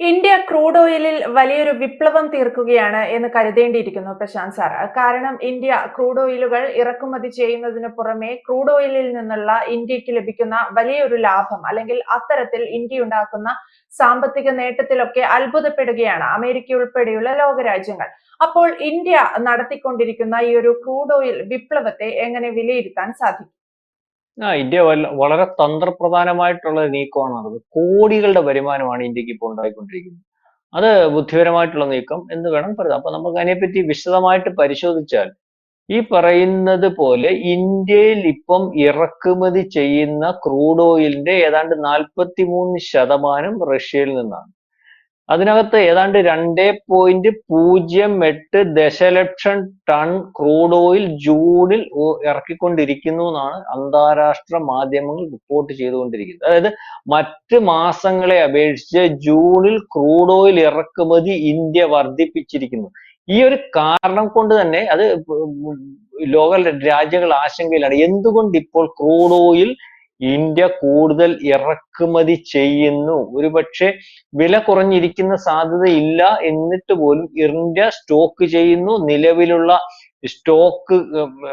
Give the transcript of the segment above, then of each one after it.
India crude ഓയിലിൽ വലിയൊരു വിപ്ലവം തീർക്കുകയാണ് എന്ന് കരുതേണ്ടിയിരിക്കുന്നു പ്രശാന്ത് സാർ. കാരണം ഇന്ത്യ ക്രൂഡ് ഓയിലുകൾ ഇറക്കുമതി ചെയ്യുന്നതിന് പുറമെ ക്രൂഡ് ഓയിലിൽ നിന്നുള്ള ഇന്ത്യയ്ക്ക് ലഭിക്കുന്ന വലിയൊരു ലാഭം അല്ലെങ്കിൽ അത്തരത്തിൽ ഇന്ത്യ ഉണ്ടാക്കുന്ന സാമ്പത്തിക നേട്ടത്തിലൊക്കെ അത്ഭുതപ്പെടുകയാണ് അമേരിക്ക ഉൾപ്പെടെയുള്ള ലോകരാജ്യങ്ങൾ. അപ്പോൾ ഇന്ത്യ നടത്തിക്കൊണ്ടിരിക്കുന്ന ഈ ഒരു ക്രൂഡ് ഓയിൽ വിപ്ലവത്തെ എങ്ങനെ വിലയിരുത്താൻ സാധിക്കും? ആ ഇന്ത്യ വളരെ തന്ത്രപ്രധാനമായിട്ടുള്ള നീക്കമാണ് അത് കോടികളുടെ വരുമാനമാണ് ഇന്ത്യയ്ക്ക് ഇപ്പോൾ ഉണ്ടായിക്കൊണ്ടിരിക്കുന്നത്. അത് ബുദ്ധിപരമായിട്ടുള്ള നീക്കം എന്ന് വേണം പറയാം അപ്പൊ നമുക്ക് അതിനെപ്പറ്റി വിശദമായിട്ട് പരിശോധിച്ചാൽ ഈ പറയുന്നത് പോലെ ഇന്ത്യയിൽ ഇപ്പം ഇറക്കുമതി ചെയ്യുന്ന ക്രൂഡ് ഓയിലിന്റെ ഏതാണ്ട് നാൽപ്പത്തി മൂന്ന് ശതമാനം റഷ്യയിൽ നിന്നാണ്. അതിനകത്ത് ഏതാണ്ട് രണ്ടേ പോയിന്റ് പൂജ്യം എട്ട് ദശലക്ഷം ടൺ ക്രൂഡ് ഓയിൽ ജൂണിൽ ഇറക്കിക്കൊണ്ടിരിക്കുന്നു എന്നാണ് അന്താരാഷ്ട്ര മാധ്യമങ്ങൾ റിപ്പോർട്ട് ചെയ്തുകൊണ്ടിരിക്കുന്നത്. അതായത് മറ്റ് മാസങ്ങളെ അപേക്ഷിച്ച് ജൂണിൽ ക്രൂഡ് ഓയിൽ ഇറക്കുമതി ഇന്ത്യ വർദ്ധിപ്പിച്ചിരിക്കുന്നു. ഈ ഒരു കാരണം കൊണ്ട് തന്നെ അത് ലോക രാജ്യങ്ങൾ ആശങ്കയിലാണ്. എന്തുകൊണ്ട് ഇപ്പോൾ ക്രൂഡ് ഓയിൽ ഇന്ത്യ കൂടുതൽ ഇറക്കുമതി ചെയ്യുന്നു. ഒരുപക്ഷെ വില കുറഞ്ഞിരിക്കുന്ന സാധ്യതയില്ല എന്നിട്ട് പോലും ഇന്ത്യ സ്റ്റോക്ക് ചെയ്യുന്നു. നിലവിലുള്ള സ്റ്റോക്ക്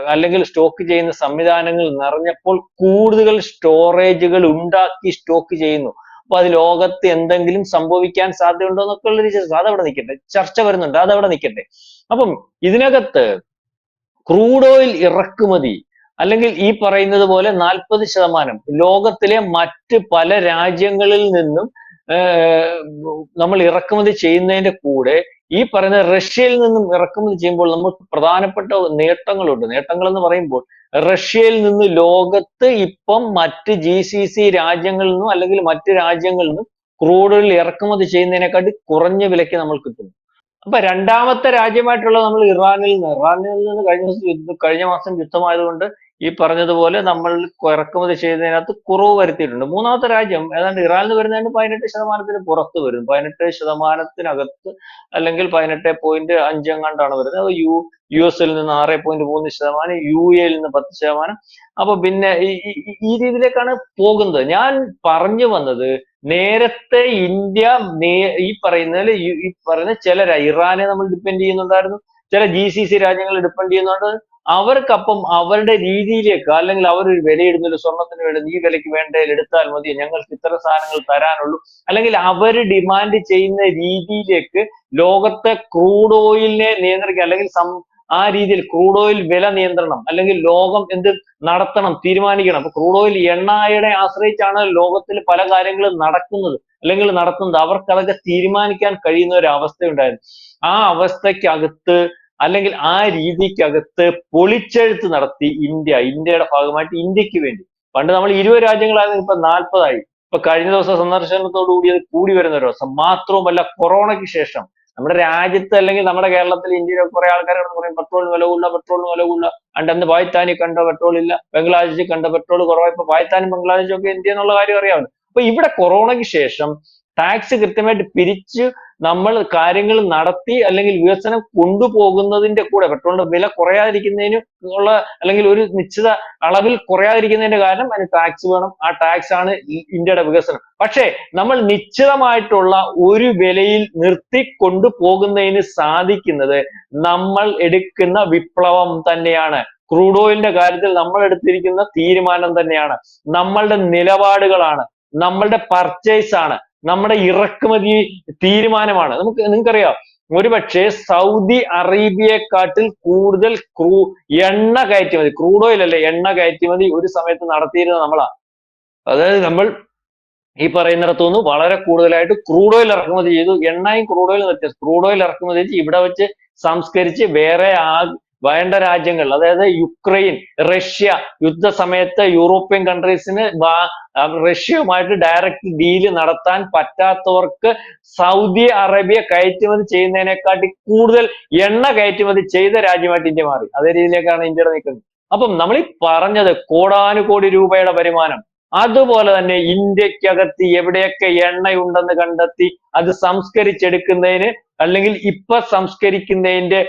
അല്ലെങ്കിൽ സ്റ്റോക്ക് ചെയ്യുന്ന സംവിധാനങ്ങൾ നിറഞ്ഞപ്പോൾ കൂടുതൽ സ്റ്റോറേജുകൾ ഉണ്ടാക്കി സ്റ്റോക്ക് ചെയ്യുന്നു. അപ്പൊ അത് ലോകത്ത് എന്തെങ്കിലും സംഭവിക്കാൻ സാധ്യതയുണ്ടോ എന്നൊക്കെ ഉള്ളൊരു രീതി അതവിടെ നിൽക്കട്ടെ. ചർച്ച വരുന്നുണ്ട്. അതവിടെ നിൽക്കട്ടെ. അപ്പം ഇതിനകത്ത് ക്രൂഡ് ഓയിൽ ഇറക്കുമതി അല്ലെങ്കിൽ ഈ പറയുന്നത് പോലെ നാൽപ്പത് ശതമാനം. ലോകത്തിലെ മറ്റ് പല രാജ്യങ്ങളിൽ നിന്നും നമ്മൾ ഇറക്കുമതി ചെയ്യുന്നതിന്റെ കൂടെ ഈ പറയുന്ന റഷ്യയിൽ നിന്നും ഇറക്കുമതി ചെയ്യുമ്പോൾ നമ്മൾ പ്രധാനപ്പെട്ട നേട്ടങ്ങളുണ്ട്. നേട്ടങ്ങൾ എന്ന് പറയുമ്പോൾ റഷ്യയിൽ നിന്ന് ലോകത്ത് ഇപ്പം മറ്റ് ജി സി സി രാജ്യങ്ങളിൽ നിന്നും അല്ലെങ്കിൽ മറ്റ് രാജ്യങ്ങളിൽ നിന്നും ക്രൂഡ് ഓയിൽ ഇറക്കുമതി ചെയ്യുന്നതിനെക്കാട്ടി കുറഞ്ഞ വിലയ്ക്ക് നമ്മൾ കിട്ടുന്നു. അപ്പൊ രണ്ടാമത്തെ രാജ്യമായിട്ടുള്ള നമ്മൾ ഇറാനിൽ നിന്ന് ഇറാനിൽ നിന്ന് കഴിഞ്ഞ ദിവസം യുദ്ധം കഴിഞ്ഞ മാസം യുദ്ധമായതുകൊണ്ട് ഈ പറഞ്ഞതുപോലെ നമ്മൾ ഇറക്കുമതി ചെയ്യുന്നതിനകത്ത് കുറവ് വരുത്തിയിട്ടുണ്ട്. മൂന്നാമത്തെ രാജ്യം ഏതാണ്ട് ഇറാനിൽ നിന്ന് വരുന്നതിന് പതിനെട്ട് ശതമാനത്തിന് പുറത്ത് വരും പതിനെട്ട് ശതമാനത്തിനകത്ത് അല്ലെങ്കിൽ പതിനെട്ട് പോയിന്റ് അഞ്ചെങ്ങാണ്ടാണ് വരുന്നത്. യു യു എസിൽ നിന്ന് ആറ് പോയിന്റ് മൂന്ന് ശതമാനം യു എയിൽ നിന്ന് പത്ത് ശതമാനം. അപ്പൊ പിന്നെ ഈ രീതിയിലേക്കാണ് പോകുന്നത്. ഞാൻ പറഞ്ഞു വന്നത് നേരത്തെ ഇന്ത്യ ഈ പറയുന്നതിൽ ഈ പറയുന്ന ചില ഇറാനെ നമ്മൾ ഡിപ്പെൻഡ് ചെയ്യുന്നുണ്ടായിരുന്നു. ചില ജി സി സി രാജ്യങ്ങൾ ഡിപ്പെൻഡ് ചെയ്യുന്നതുകൊണ്ട് അവർക്കപ്പം അവരുടെ രീതിയിലേക്ക് അല്ലെങ്കിൽ അവർ അവരൊരു വിലയിടുന്നില്ല സ്വർണത്തിന് വേണ്ടി നീ വിലയ്ക്ക് വേണ്ടതിൽ എടുത്താൽ മതി. ഞങ്ങൾക്ക് ഇത്ര സാധനങ്ങൾ തരാനുള്ളൂ. അല്ലെങ്കിൽ അവർ ഡിമാൻഡ് ചെയ്യുന്ന രീതിയിലേക്ക് ലോകത്തെ ക്രൂഡ് ഓയിലിനെ നിയന്ത്രിക്കുക. അല്ലെങ്കിൽ ആ രീതിയിൽ ക്രൂഡ് ഓയിൽ വില നിയന്ത്രണം. അല്ലെങ്കിൽ ലോകം എന്ത് നടത്തണം തീരുമാനിക്കണം. അപ്പൊ ക്രൂഡ് ഓയിൽ എണ്ണയുടെ ആശ്രയിച്ചാണ് ലോകത്തിൽ പല കാര്യങ്ങളും നടക്കുന്നത്. അല്ലെങ്കിൽ നടത്തുന്നത്. അവർക്ക് അതൊക്കെ തീരുമാനിക്കാൻ കഴിയുന്ന ഒരു അവസ്ഥയുണ്ടായിരുന്നു. ആ അവസ്ഥയ്ക്കകത്ത് അല്ലെങ്കിൽ ആ രീതിക്കകത്ത് പൊളിച്ചെഴുത്ത് നടത്തി ഇന്ത്യ ഇന്ത്യയുടെ ഭാഗമായിട്ട് ഇന്ത്യയ്ക്ക് വേണ്ടി. പണ്ട് നമ്മൾ ഇരുപത് രാജ്യങ്ങളായിരുന്നു ഇപ്പൊ നാൽപ്പതായി. ഇപ്പൊ കഴിഞ്ഞ ദിവസം സന്ദർശനത്തോടു കൂടി അത് കൂടി വരുന്ന ഒരു ദിവസം മാത്രവുമല്ല കൊറോണയ്ക്ക് ശേഷം നമ്മുടെ രാജ്യത്ത് അല്ലെങ്കിൽ നമ്മുടെ കേരളത്തിൽ ഇന്ത്യയിലെ കുറെ ആൾക്കാർ കിടന്ന് പറയും പെട്രോളിന് വില കൂടില്ല പെട്രോളിന് വില കൂടില്ല അണ്ട് അന്ന് പാകിസ്ഥാനിൽ കണ്ട പെട്രോൾ ഇല്ല. ബംഗ്ലാദേശിൽ കണ്ട പെട്രോൾ കുറവായി ഇപ്പൊ പാകിസ്ഥാനും ബംഗ്ലാദേശും ഒക്കെ ഇന്ത്യ എന്നുള്ള കാര്യം അറിയാമല്ലോ. അപ്പൊ ഇവിടെ കൊറോണയ്ക്ക് ശേഷം ടാക്സ് കൃത്യമായിട്ട് പിരിച്ച് നമ്മൾ കാര്യങ്ങൾ നടത്തി അല്ലെങ്കിൽ വികസനം കൊണ്ടുപോകുന്നതിന്റെ കൂടെ പെട്രോളിന്റെ വില കുറയാതിരിക്കുന്നതിന് ഉള്ള അല്ലെങ്കിൽ ഒരു നിശ്ചിത അളവിൽ കുറയാതിരിക്കുന്നതിന്റെ കാരണം അതിന് ടാക്സ് വേണം. ആ ടാക്സ് ആണ് ഇന്ത്യയുടെ വികസനം. പക്ഷേ നമ്മൾ നിശ്ചിതമായിട്ടുള്ള ഒരു വിലയിൽ നിർത്തി കൊണ്ടുപോകുന്നതിന് സാധിക്കുന്നത് നമ്മൾ എടുക്കുന്ന വിപ്ലവം തന്നെയാണ്. ക്രൂഡ് ഓയിലിന്റെ കാര്യത്തിൽ നമ്മൾ എടുത്തിരിക്കുന്ന തീരുമാനം തന്നെയാണ്. നമ്മളുടെ നിലപാടുകളാണ്. നമ്മളുടെ പർച്ചേസ് ആണ്. നമ്മുടെ ഇറക്കുമതി തീരുമാനമാണ്. നമുക്ക് നിങ്ങൾക്കറിയാം ഒരുപക്ഷെ സൗദി അറേബ്യയെക്കാട്ടിൽ കൂടുതൽ ക്രൂ എണ്ണ കയറ്റുമതി ക്രൂഡ് ഓയിൽ അല്ലേ എണ്ണ കയറ്റുമതി ഒരു സമയത്ത് നടത്തിയിരുന്നത് നമ്മളാ. അതായത് നമ്മൾ ഈ പറയുന്നിടത്തുനിന്ന് വളരെ കൂടുതലായിട്ട് ക്രൂഡ് ഓയിൽ ഇറക്കുമതി ചെയ്തു. എണ്ണയും ക്രൂഡ് ഓയിലും വ്യത്യാസം. ക്രൂഡ് ഓയിൽ ഇറക്കുമതി ചെയ്ത് ഇവിടെ വെച്ച് സംസ്കരിച്ച് വേറെ ആ വേണ്ട രാജ്യങ്ങൾ അതായത് യുക്രൈൻ റഷ്യ യുദ്ധ സമയത്ത് യൂറോപ്യൻ കൺട്രീസിന് റഷ്യയുമായിട്ട് ഡയറക്റ്റ് ഡീൽ നടത്താൻ പറ്റാത്തവർക്ക് സൗദി അറേബ്യ കയറ്റുമതി ചെയ്യുന്നതിനെക്കാട്ടി കൂടുതൽ എണ്ണ കയറ്റുമതി ചെയ്ത രാജ്യമായിട്ട് ഇന്ത്യ മാറി. അതേ രീതിയിലേക്കാണ് ഇന്ത്യയുടെ നിൽക്കുന്നത് അപ്പം നമ്മൾ ഈ പറഞ്ഞത് കോടാനുകോടി രൂപയുടെ വരുമാനം അതുപോലെ തന്നെ ഇന്ത്യക്കകത്ത് എവിടെയൊക്കെ എണ്ണയുണ്ടെന്ന് കണ്ടെത്തി അത് സംസ്കരിച്ചെടുക്കുന്നതിന് അല്ലെങ്കിൽ ഇപ്പൊ സംസ്കരിക്കുന്നതിന്റെ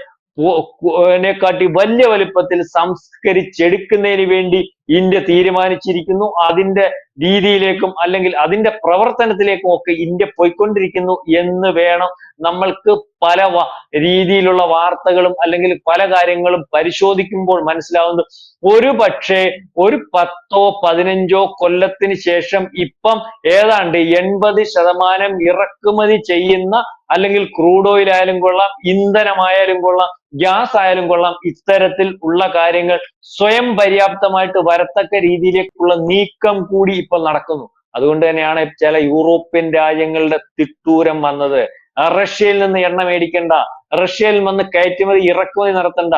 നെക്കാട്ടി വലിയ വലിപ്പത്തിൽ സംസ്കരിച്ചെടുക്കുന്നതിന് വേണ്ടി ഇന്ത്യ തീരുമാനിച്ചിരിക്കുന്നു. അതിന്റെ രീതിയിലേക്കും അല്ലെങ്കിൽ അതിന്റെ പ്രവർത്തനത്തിലേക്കും ഒക്കെ ഇന്ത്യ പോയിക്കൊണ്ടിരിക്കുന്നു എന്ന് വേണം നമ്മൾക്ക് പല രീതിയിലുള്ള വാർത്തകളും അല്ലെങ്കിൽ പല കാര്യങ്ങളും പരിശോധിക്കുമ്പോൾ മനസ്സിലാവുന്നത് ഒരു പക്ഷേ ഒരു പത്തോ പതിനഞ്ചോ കൊല്ലത്തിന് ശേഷം ഇപ്പം ഏതാണ്ട് എൺപത് ശതമാനം ഇറക്കുമതി ചെയ്യുന്ന അല്ലെങ്കിൽ ക്രൂഡ് ഓയിൽ ആയാലും കൊള്ളാം ഇന്ധനമായാലും കൊള്ളാം ഗ്യാസ് ആയാലും കൊള്ളാം ഇത്തരത്തിൽ ഉള്ള കാര്യങ്ങൾ സ്വയം പര്യാപ്തമായിട്ട് വരത്തക്ക രീതിയിലേക്കുള്ള നീക്കം കൂടി ഇപ്പോൾ നടക്കുന്നു. അതുകൊണ്ട് തന്നെയാണ് ചില യൂറോപ്യൻ രാജ്യങ്ങളുടെ തിട്ടൂരം വന്നത്. റഷ്യയിൽ നിന്ന് എണ്ണ മേടിക്കണ്ട. റഷ്യയിൽ നിന്ന് കയറ്റുമതി ഇറക്കുമതി നടത്തണ്ട.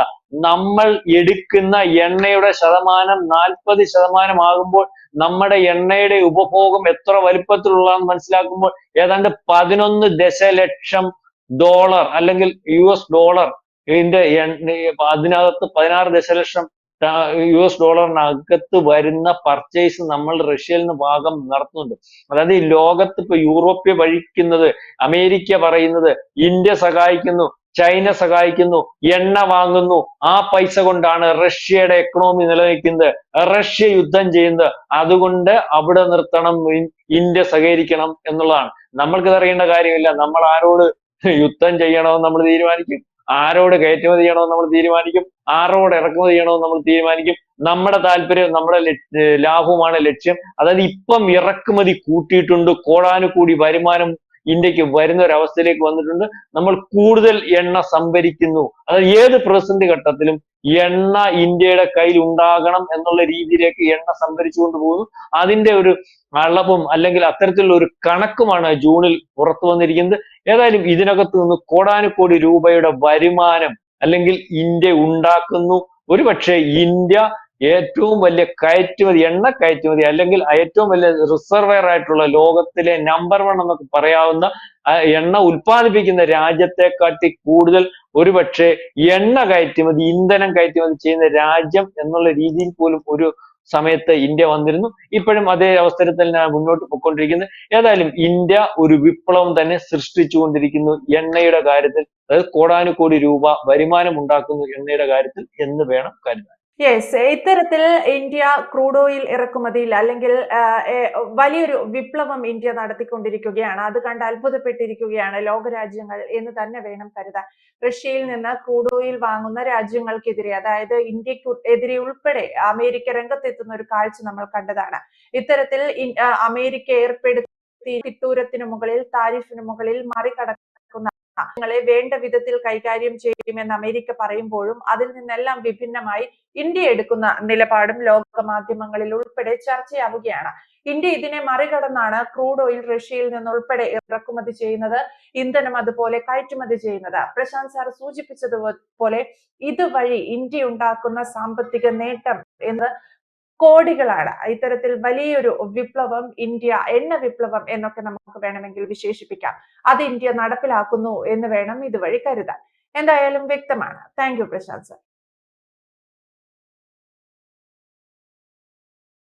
നമ്മൾ എടുക്കുന്ന എണ്ണയുടെ ശതമാനം നാൽപ്പത് ശതമാനം ആകുമ്പോൾ നമ്മുടെ എണ്ണയുടെ ഉപഭോഗം എത്ര വലുപ്പത്തിലുള്ളതെന്ന് മനസ്സിലാക്കുമ്പോൾ ഏതാണ്ട് പതിനൊന്ന് ദശലക്ഷം ഡോളർ അല്ലെങ്കിൽ യു എസ് ഡോളർ ഇതിന്റെ അതിനകത്ത് പതിനാറ് ദശലക്ഷം യു എസ് ഡോളറിനകത്ത് വരുന്ന പർച്ചേസ് നമ്മൾ റഷ്യയിൽ നിന്ന് ഭാഗം നടത്തുന്നുണ്ട്. അതായത് ഈ ലോകത്ത് ഇപ്പൊ യൂറോപ്യ വഴിക്കുന്നത് അമേരിക്ക പറയുന്നത് ഇന്ത്യ സഹായിക്കുന്നു ചൈന സഹായിക്കുന്നു എണ്ണ വാങ്ങുന്നു. ആ പൈസ കൊണ്ടാണ് റഷ്യയുടെ എക്കണോമി നിലനിൽക്കുന്നത്. റഷ്യ യുദ്ധം ചെയ്യുന്നത്. അതുകൊണ്ട് അവിടെ നിർത്തണം ഇന്ത്യ സഹകരിക്കണം എന്നുള്ളതാണ്. നമ്മൾക്ക് അറിയേണ്ട കാര്യമില്ല. നമ്മൾ ആരോട് യുദ്ധം ചെയ്യണമെന്ന് നമ്മൾ തീരുമാനിക്കും. ആരോട് കയറ്റുമതി ചെയ്യണമെന്ന് നമ്മൾ തീരുമാനിക്കും. ആരോട് ഇറക്കുമതി ചെയ്യണമെന്ന് നമ്മൾ തീരുമാനിക്കും. നമ്മുടെ താല്പര്യം നമ്മുടെ ലാഭവുമാണ് ലക്ഷ്യം. അതായത് ഇപ്പം ഇറക്കുമതി കൂട്ടിയിട്ടുണ്ട്. കോടാനുകൂടി വരുമാനം ഇന്ത്യയ്ക്ക് വരുന്ന ഒരു അവസ്ഥയിലേക്ക് വന്നിട്ടുണ്ട്. നമ്മൾ കൂടുതൽ എണ്ണ സംഭരിക്കുന്നു. അതായത് ഏത് പ്രതിസന്ധി ഘട്ടത്തിലും എണ്ണ ഇന്ത്യയുടെ കയ്യിൽ ഉണ്ടാകണം എന്നുള്ള രീതിയിലേക്ക് എണ്ണ സംഭരിച്ചുകൊണ്ട് പോകുന്നു. അതിന്റെ ഒരു അളവും അല്ലെങ്കിൽ അത്തരത്തിലുള്ള ഒരു കണക്കുമാണ് ജൂണിൽ പുറത്തു വന്നിരിക്കുന്നത്. ഏതായാലും ഇതിനകത്ത് നിന്ന് കോടാനുകോടി രൂപയുടെ വരുമാനം അല്ലെങ്കിൽ ഇന്ത്യ ഉണ്ടാക്കുന്നു. ഒരുപക്ഷെ ഇന്ത്യ ഏറ്റവും വലിയ കയറ്റുമതി എണ്ണ കയറ്റുമതി അല്ലെങ്കിൽ ഏറ്റവും വലിയ റിസർവയർ ആയിട്ടുള്ള ലോകത്തിലെ നമ്പർ വൺ എന്നൊക്കെ പറയാവുന്ന എണ്ണ ഉൽപ്പാദിപ്പിക്കുന്ന രാജ്യത്തെക്കാട്ടി കൂടുതൽ ഒരുപക്ഷെ എണ്ണ കയറ്റുമതി ഇന്ധനം കയറ്റുമതി ചെയ്യുന്ന രാജ്യം എന്നുള്ള രീതിയിൽ പോലും ഒരു സമയത്ത് ഇന്ത്യ വന്നിരുന്നു. ഇപ്പോഴും അതേ അവസരത്തിൽ തന്നെയാണ് മുന്നോട്ട് പോയിക്കൊണ്ടിരിക്കുന്നത് ഏതായാലും ഇന്ത്യ ഒരു വിപ്ലവം തന്നെ സൃഷ്ടിച്ചുകൊണ്ടിരിക്കുന്നു എണ്ണയുടെ കാര്യത്തിൽ. അതായത് കോടാനുകോടി രൂപ വരുമാനം ഉണ്ടാക്കുന്നു എണ്ണയുടെ കാര്യത്തിൽ എന്ന് വേണം കരുതാൻ. യെസ് ഇത്തരത്തിൽ ഇന്ത്യ ക്രൂഡ് ഓയിൽ ഇറക്കുമതിയിൽ അല്ലെങ്കിൽ വലിയൊരു വിപ്ലവം ഇന്ത്യ നടത്തിക്കൊണ്ടിരിക്കുകയാണ്. അത് കണ്ട് അത്ഭുതപ്പെട്ടിരിക്കുകയാണ് ലോകരാജ്യങ്ങൾ എന്ന് തന്നെ വേണം കരുതാൻ. റഷ്യയിൽ നിന്ന് ക്രൂഡ് ഓയിൽ വാങ്ങുന്ന രാജ്യങ്ങൾക്കെതിരെ അതായത് ഇന്ത്യയ്ക്ക് എതിരെ ഉൾപ്പെടെ അമേരിക്ക രംഗത്തെത്തുന്ന ഒരു കാഴ്ച നമ്മൾ കണ്ടതാണ്. ഇത്തരത്തിൽ അമേരിക്ക ഏർപ്പെടുത്തി തിട്ടൂരത്തിന് മുകളിൽ താരിഫിന് മുകളിൽ മറികടക്കുന്ന ങ്ങളെ വേണ്ട വിധത്തിൽ കൈകാര്യം ചെയ്യുമെന്ന് അമേരിക്ക പറയുമ്പോഴും അതിൽ നിന്നെല്ലാം വിഭിന്നമായി ഇന്ത്യ എടുക്കുന്ന നിലപാടും ലോക മാധ്യമങ്ങളിൽ ഉൾപ്പെടെ ചർച്ചയാവുകയാണ്. ഇന്ത്യ ഇതിനെ മറികടന്നാണ് ക്രൂഡ് ഓയിൽ റഷ്യയിൽ നിന്ന് ഉൾപ്പെടെ ഇറക്കുമതി ചെയ്യുന്നത് ഇന്ധനം അതുപോലെ കയറ്റുമതി ചെയ്യുന്നത്. പ്രശാന്ത് സാർ സൂചിപ്പിച്ചതുപോലെ ഇതുവഴി ഇന്ത്യ ഉണ്ടാക്കുന്ന സാമ്പത്തിക നേട്ടം എന്ന് കോടികളാണ്. ഇത്തരത്തിൽ വലിയൊരു വിപ്ലവം ഇന്ത്യ എണ്ണ വിപ്ലവം എന്നൊക്കെ നമുക്ക് വേണമെങ്കിൽ വിശേഷിപ്പിക്കാം. അത് ഇന്ത്യ നടപ്പിലാക്കുന്നു എന്ന് വേണം ഇതുവഴി കരുതാൻ. എന്തായാലും വ്യക്തമാണ്. Thank you Prashanth sir.